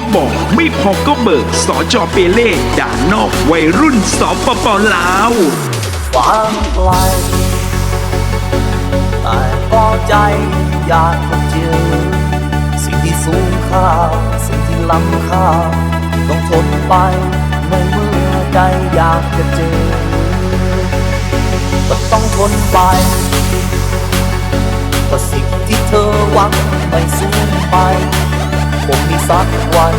ก็บอกไม่พอก็เบิกสอจอเปเล่ด่านอกวัยรุ่นสปปลาววางไกลแต่ก็ใจอยากเจอสิ่งที่สูงค่า สิ่งที่ล้ำค่า ต้องทนไปไม่เมื่อใจอยากจะเจอก็ต้องทนไปก็สิ่งที่เธอหวังไม่สูงไป ผมมีสักวัน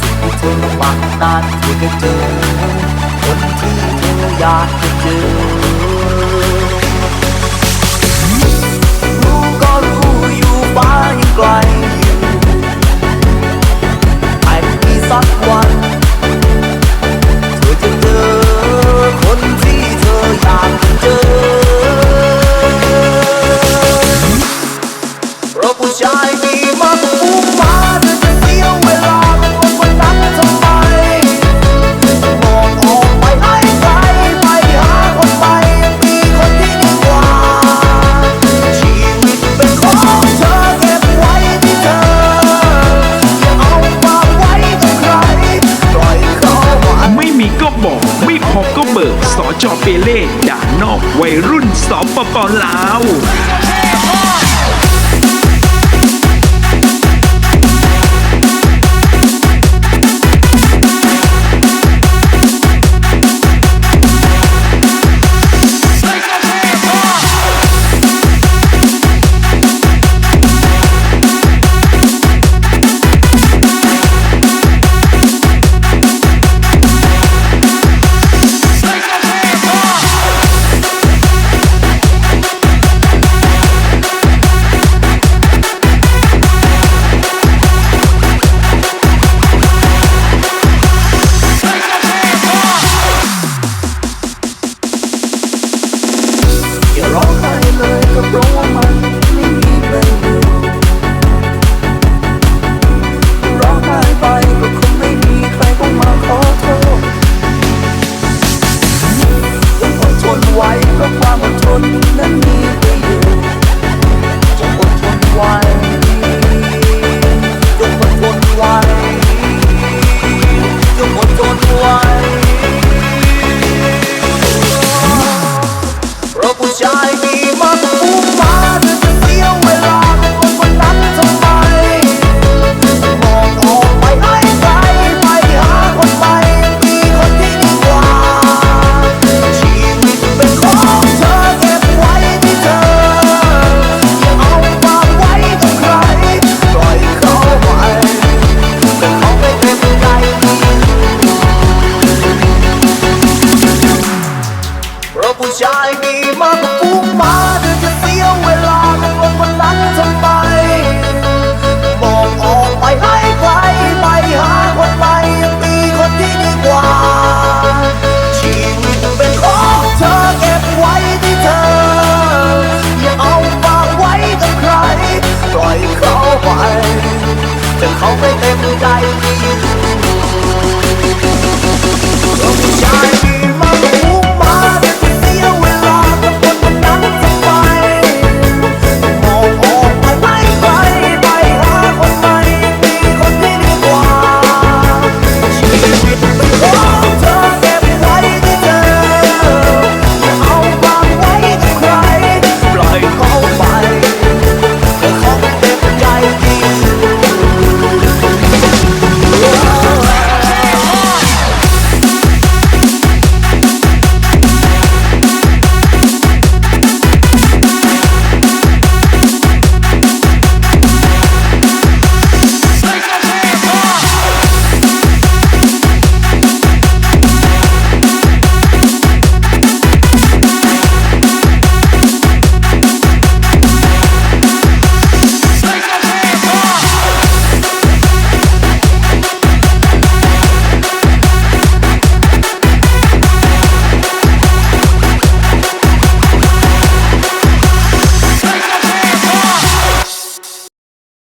สิ่งที่เธอหวังนั้นที่จะเจอคนที่เธออยากจะเจอ เปเล่ด่านอกวัยรุ่นสปปลาว The. 忙不忙